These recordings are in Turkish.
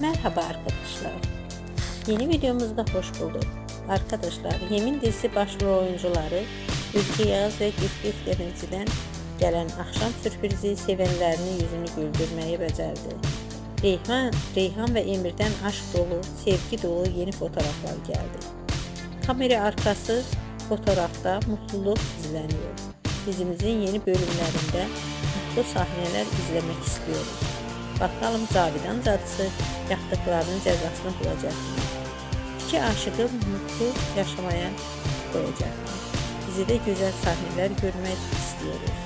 Merhaba arkadaşlar. Yeni videomuzda hoş bulduk. Arkadaşlar Yemin dizisi başrol oyuncuları Ülke Yağız ve Güflük Demirci'den gelen akşam sürprizi sevenlerinin yüzünü güldürmeyi becerdi. Reyhan, Reyhan ve Emir'den aşk dolu, sevgi dolu yeni fotoğraflar geldi. Kamera arkası fotoğrafta mutluluk izleniyor. Dizimizin yeni bölümlerinde mutlu sahneler izlemek istiyoruz. Bakalım Cavidan cadısı yaptıklarının cezasını bulacak mı? İki aşığı mutlu yaşamaya koyacak mı? Dizide güzel sahneler görmek istiyoruz.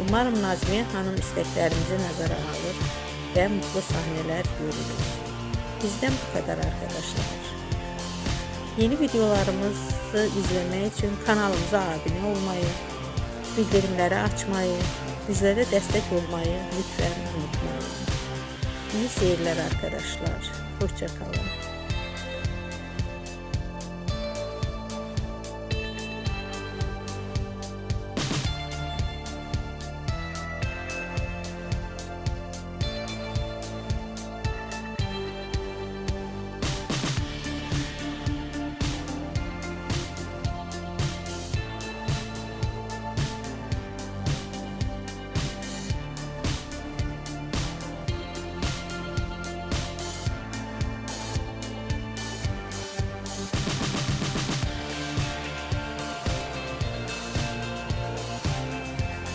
Umarım Nazmiye Hanım isteklerimizi nazara alır ve mutlu sahneler görürüz. Bizden bu kadar arkadaşlar. Yeni videolarımızı izlemek için kanalımıza abone olmayı, bildirimleri açmayı, bizlere destek olmayı lütfen unutmayın. İyi seyirler arkadaşlar. Hoşçakalın.